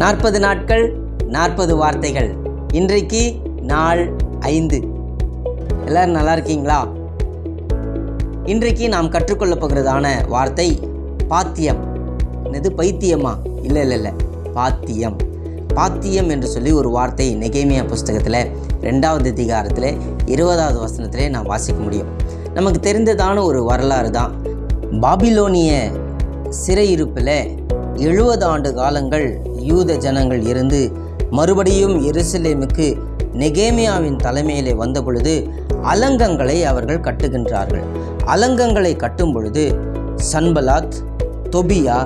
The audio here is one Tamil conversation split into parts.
நாற்பது நாட்கள் நாற்பது வார்த்தைகள். இன்றைக்கு நாள் ஐந்து. எல்லாரும் நல்லா இருக்கீங்களா? இன்றைக்கு நாம் கற்றுக்கொள்ளப் போகிறதான வார்த்தை பாத்தியம். என்னது பைத்தியமா? இல்லை இல்லை இல்லை. பாத்தியம். பாத்தியம் என்று சொல்லி ஒரு வார்த்தை நெகேமியா புஸ்தகத்தில் ரெண்டாவது அதிகாரத்தில் இருபதாவது வசனத்திலே நாம் வாசிக்க முடியும். நமக்கு தெரிந்ததான ஒரு வரலாறு தான். பாபிலோனிய சிறையிருப்பில் எழுபது ஆண்டு காலங்கள் யூத ஜனங்கள் இருந்து மறுபடியும் எருசலேமுக்கு நெகேமியாவின் தலைமையிலே வந்த பொழுது அலங்கங்களை அவர்கள் கட்டுகின்றார்கள். அலங்கங்களை கட்டும் பொழுது சன்பலாத் தொபியா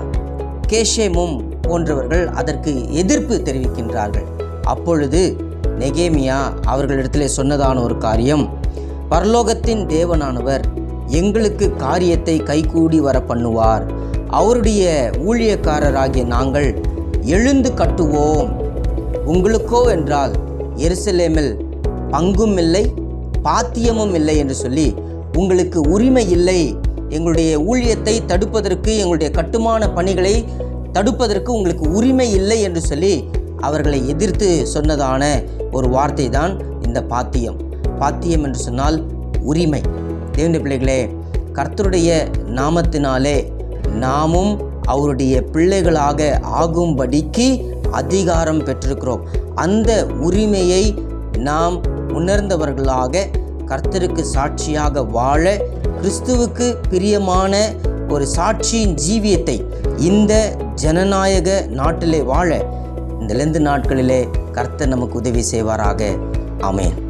கேஷேமும் போன்றவர்கள் அதற்கு எதிர்ப்பு தெரிவிக்கின்றார்கள். அப்பொழுது நெகேமியா அவர்களிடத்திலே சொன்னதான ஒரு காரியம் பரலோகத்தின் தேவனானவர் எங்களுக்கு காரியத்தை கைகூடி வர பண்ணுவார் அவருடைய ஊழியக்காரராகிய நாங்கள் எழுந்து கட்டுவோம். உங்களுக்கோ என்றால் எருசலேமில் பங்கும் இல்லை பாத்தியமும் இல்லை என்று சொல்லி உங்களுக்கு உரிமை இல்லை. எங்களுடைய ஊழியத்தை தடுப்பதற்கு எங்களுடைய கட்டுமான பணிகளை தடுப்பதற்கு உங்களுக்கு உரிமை இல்லை என்று சொல்லி அவர்களை எதிர்த்து சொன்னதான ஒரு வார்த்தை தான் இந்த பாத்தியம். பாத்தியம் என்று சொன்னால் உரிமை. தேவனுடைய பிள்ளைகளே கர்த்தருடைய நாமத்தினாலே நாமும் அவருடைய பிள்ளைகளாக ஆகும்படிக்கு அதிகாரம் பெற்றிருக்கிறோம். அந்த உரிமையை நாம் உணர்ந்தவர்களாக கர்த்தருக்கு சாட்சியாக வாழ கிறிஸ்துவுக்கு பிரியமான ஒரு சாட்சியின் ஜீவியத்தை இந்த ஜனநாயக நாட்டிலே வாழ இந்த லெந்து நாட்களிலே கர்த்தர் நமக்கு உதவி செய்வாராக. ஆமென்.